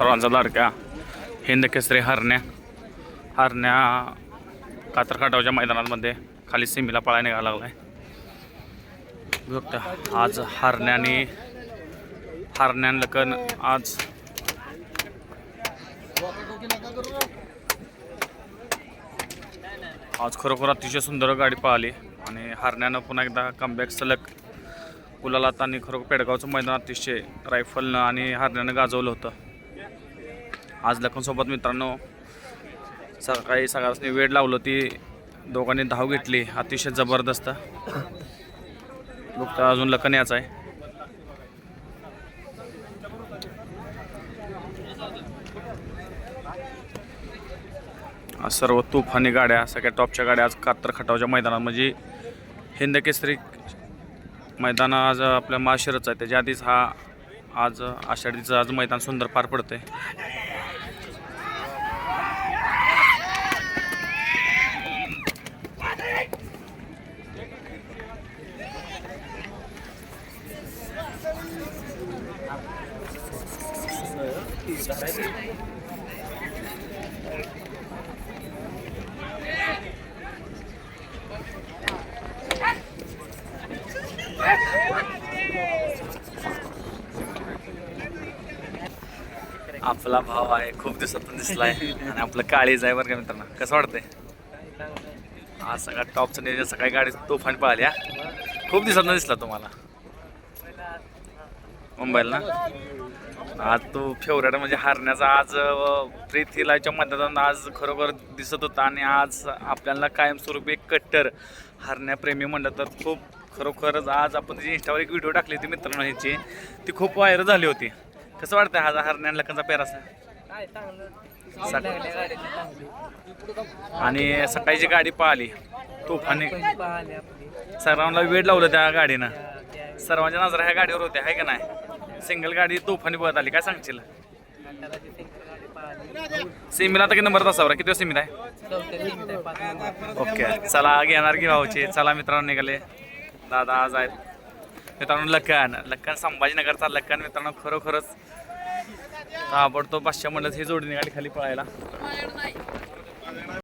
सर्वांचा लाडका हिंद केसरी हरण्या हरण्या कातरखाटावच्या मैदानामध्ये खाली सिमीला पळा निघायला लागलाय. बघता आज हरण्याने हरण्यान लकन आज आज खरोखर अतिशय सुंदर गाडी पळाली आणि हरण्यानं पुन्हा एकदा कमबॅक सलग गुलाला आणि खरोखर पेडगावचं मैदान अतिशय रायफलनं आणि हरण्यानं गाजवलं होतं. आज लखनसोबत मित्रांनो सकाळी सगळ्यांनी वेळ लावलं ती दोघांनी धाव घेतली अतिशय जबरदस्त. बघता अजून लखन याचा आहे. सर्व तुफानी गाड्या सगळ्या टॉपच्या गाड्या आज कातर खटावच्या मैदानात म्हणजे हिंद केसरी मैदान आज आपल्या माशिरच आहे. त्याच्या आधीच हा आज आषाढीचं आज मैदान सुंदर पार पडतंय. आपला भाव आहे खूप दिवसातून दिसलाय. आणि आपलं काळीज आहे बरं का मित्रांनो कसं वाटतंय? आज सगळ्यात टॉपचं नियोजन सकाळी गाडी तोफान पळाली खूप दिवसातून दिसला तुम्हाला. मुंबईला ना? आज तो फेवरेट म्हणजे हारण्याचा आज प्रिथिलाच्या प्रीतीलाच्या आज खरोखर दिसत होता आणि आज आपल्याला कायमस्वरूपी एक कट्टर हारण्याप्रेमी म्हणलं तर खूप खरोखरच आज आपण जी इंस्टावर एक व्हिडिओ टाकली होती मित्रांनो ह्याची ती खूप व्हायरल झाली होती. कसं वाटतं हा हरण्या लखनचा पेरासा आणि सकाळीची गाडी पाहिली. तुफाने. सर्वांना वेळ लावलं त्या गाडीनं. सर्वांच्या नजरा ह्या गाडीवर होत्या आहे का नाही? सिंगल गाडी तुफानी पळत आली. काय सांगशील? सिमीला आता किती नंबर तासावर किती सिमीत आहे? ओके. चला घेणार की भाऊची चला मित्रांनो निघाले. दादा आज आहेत. मित्रांनो लक्कन लक्कन संभाजीनगरचा लक्कन मित्रांनो खरोखरच ताबडतोब पाचशे मंडळ ही जोडी निघाली खाली पळायला.